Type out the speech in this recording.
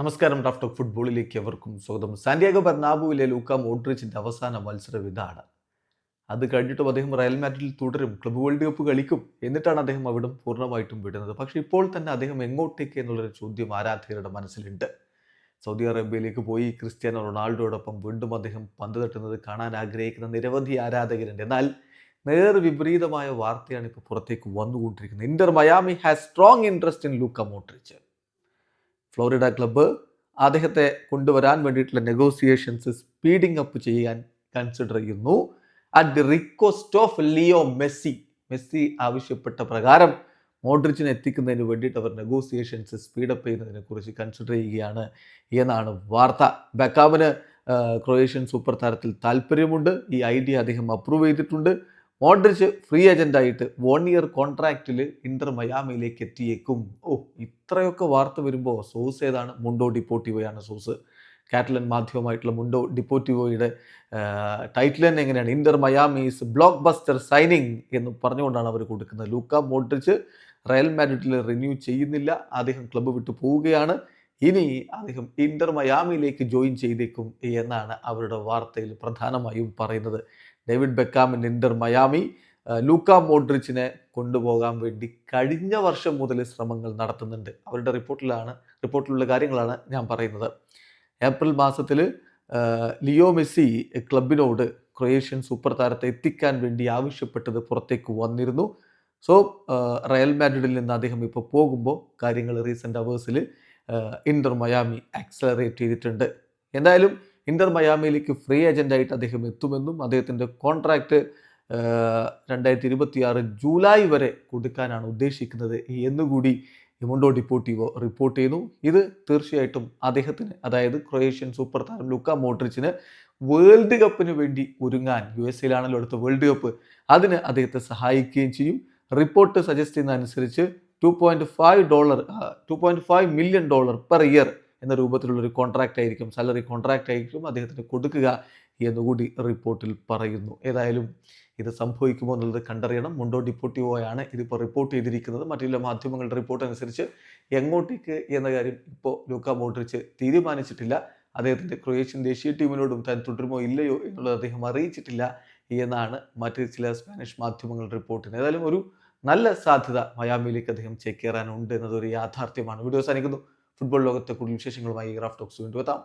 നമസ്കാരം tough talk ഫുട്ബോളിലേക്ക് എവർക്കും സ്വാഗതം. സാന്റിയാഗോ ബർനാബുവിലെ ലൂക്ക മോഡ്രിച്ചിന്റെ അവസാന മത്സരം ഇതാണ് അത് കഴിഞ്ഞിട്ടും അദ്ദേഹം റയൽ മാറ്റിൽ തുടരും ക്ലബ് വേൾഡ് കപ്പ് കളിക്കും എന്നിട്ടാണ് അദ്ദേഹം അവിടം പൂർണമായിട്ടും വിടുന്നത്. പക്ഷേ ഇപ്പോൾ തന്നെ അദ്ദേഹം എങ്ങോട്ടേക്ക് എന്നുള്ളൊരു ചോദ്യം ആരാധകരുടെ മനസ്സിലുണ്ട്. സൗദി അറേബ്യയിലേക്ക് പോയി ക്രിസ്ത്യാനോ റൊണാൾഡോടൊപ്പം വീണ്ടും അദ്ദേഹം പന്ത് തട്ടുന്നത് കാണാൻ ആഗ്രഹിക്കുന്ന നിരവധി ആരാധകരുണ്ട്. എന്നാൽ നേർ വിപരീതമായ വാർത്തയാണ് ഇപ്പോൾ പുറത്തേക്ക് വന്നുകൊണ്ടിരിക്കുന്നത്. Inter Miami has strong interest in Luka Modric Florida club അദ്ദേഹത്തെ കൊണ്ടുവരാൻ വേണ്ടിയിട്ടുള്ള നെഗോസിയേഷൻസ് സ്പീഡിംഗ് അപ്പ് ചെയ്യാൻ കൺസിഡർ ചെയ്യുന്നു. At the request of Leo Messi Messi ആവശ്യപ്പെട്ട പ്രകാരം മോഡ്രിച്ചിനെ എത്തിക്കുന്നതിന് വേണ്ടിയിട്ട് അവർ നെഗോസിയേഷൻസ് സ്പീഡപ്പ് ചെയ്യുന്നതിനെ കുറിച്ച് കൺസിഡർ ചെയ്യുകയാണ് എന്നാണ് വാർത്ത. ബക്കാമിന് ക്രൊയേഷ്യൻ സൂപ്പർ താരത്തിൽ താല്പര്യമുണ്ട്. ഈ ഐഡിയ അദ്ദേഹം അപ്രൂവ് ചെയ്തിട്ടുണ്ട്. മോഡ്രിച്ച് ഫ്രീ ഏജന്റായിട്ട് വൺ ഇയർ കോൺട്രാക്റ്റിൽ ഇന്റർ മയാമിയിലേക്ക് എത്തിയേക്കും. ഓ ഇത്രയൊക്കെ വാർത്ത വരുമ്പോൾ സോസ് ഏതാണ്? മുണ്ടോ ഡിപ്പോട്ടിവോയാണ് സോസ് കാറ്റലൻ മാധ്യമമായിട്ടുള്ള മുണ്ടോ ഡിപ്പോട്ടിവോയുടെ ടൈറ്റിൽ തന്നെ എങ്ങനെയാണ്? Inter Miami's blockbuster signing എന്ന് പറഞ്ഞുകൊണ്ടാണ് അവർ കൊടുക്കുന്നത്. ലൂക്ക മോഡ്രിച്ച് റയൽ മാഡ്രിഡിൽ റിന്യൂ ചെയ്യുന്നില്ല. അദ്ദേഹം ക്ലബ്ബ് വിട്ടു പോവുകയാണ്. ഇനി അദ്ദേഹം ഇന്റർ മയാമിയിലേക്ക് ജോയിൻ ചെയ്തേക്കും എന്നാണ് അവരുടെ വാർത്തയിൽ പ്രധാനമായും പറയുന്നത്. ഡേവിഡ് ബെക്കാമിന്റെ ഇന്റർ മയാമി ലൂക്ക മോഡ്രിച്ചിനെ കൊണ്ടുപോകാൻ വേണ്ടി കഴിഞ്ഞ വർഷം മുതൽ ശ്രമങ്ങൾ നടത്തുന്നുണ്ട്. അവരുടെ റിപ്പോർട്ടിലാണ് റിപ്പോർട്ടിലുള്ള കാര്യങ്ങളാണ് ഞാൻ പറയുന്നത്. ഏപ്രിൽ മാസത്തിൽ ലിയോ മെസ്സി ക്ലബിനോട് ക്രൊയേഷ്യൻ സൂപ്പർ താരത്തെ എത്തിക്കാൻ വേണ്ടി ആവശ്യപ്പെട്ടത് പുറത്തേക്ക് വന്നിരുന്നു. സോ റയൽ മാഡ്രിഡിൽ നിന്ന് അദ്ദേഹം ഇപ്പോൾ പോകുമ്പോൾ കാര്യങ്ങൾ റീസെന്റ് അവേഴ്സിൽ ഇന്റർ മയാമി ആക്സലറേറ്റ് ചെയ്തിട്ടുണ്ട്. എന്തായാലും ഇന്റർ മയാമിയിലേക്ക് ഫ്രീ ഏജന്റായിട്ട് അദ്ദേഹം എത്തുമെന്നും അദ്ദേഹത്തിന്റെ കോൺട്രാക്റ്റ് രണ്ടായിരത്തി ഇരുപത്തിയാറ് ജൂലൈ വരെ കൊടുക്കാനാണ് ഉദ്ദേശിക്കുന്നത് എന്നുകൂടി ഇമുണ്ടോ ഡിപ്പോട്ടീവോ റിപ്പോർട്ട് ചെയ്യുന്നു. ഇത് തീർച്ചയായിട്ടും അദ്ദേഹത്തിന് അതായത് ക്രൊയേഷ്യൻ സൂപ്പർ താരം ലുക്ക മോട്രിച്ചിന് വേൾഡ് കപ്പിന് വേണ്ടി ഒരുങ്ങാൻ യു എസ് എയിലാണല്ലോ അടുത്ത വേൾഡ് കപ്പ് അതിന് അദ്ദേഹത്തെ സഹായിക്കുകയും ചെയ്യും. റിപ്പോർട്ട് സജസ്റ്റ് ചെയ്യുന്ന അനുസരിച്ച് two point five dollar two point five million dollar per year എന്ന രൂപത്തിലുള്ളൊരു കോൺട്രാക്റ്റ് ആയിരിക്കും. സാലറി കോൺട്രാക്റ്റ് ആയിരിക്കും അദ്ദേഹത്തിന് കൊടുക്കുക എന്നുകൂടി റിപ്പോർട്ടിൽ പറയുന്നു. ഏതായാലും ഇത് സംഭവിക്കുമോ എന്നുള്ളത് കണ്ടറിയണം. മുണ്ടോ ഡിപ്പോട്ടിവോയാണ് ഇതിപ്പോൾ റിപ്പോർട്ട് ചെയ്തിരിക്കുന്നത്. മറ്റുള്ള മാധ്യമങ്ങളുടെ റിപ്പോർട്ട് അനുസരിച്ച് എങ്ങോട്ടേക്ക് എന്ന കാര്യം ഇപ്പോൾ ലൂക്ക മോഡ്രിച്ച് തീരുമാനിച്ചിട്ടില്ല. അദ്ദേഹത്തിന്റെ ക്രൊയേഷ്യൻ ദേശീയ ടീമിനോടും താൻ തുടരുമോ ഇല്ലയോ എന്നുള്ളത് അദ്ദേഹം അറിയിച്ചിട്ടില്ല എന്നാണ് മറ്റ് ചില സ്പാനിഷ് മാധ്യമങ്ങളുടെ റിപ്പോർട്ടിന്. ഏതായാലും ഒരു നല്ല സാധ്യത മയാമിയിലേക്ക് അദ്ദേഹം ചേക്കേറാനുണ്ട് എന്നതൊരു യാഥാർത്ഥ്യമാണ്. വീഡിയോ അവസാനിക്കുന്നു ഫുട്ബോൾ ലോകത്തെ കൂടുതൽ വിശേഷങ്ങളുമായി റാഫ് ടോക്സ് വീണ്ടും എത്താം.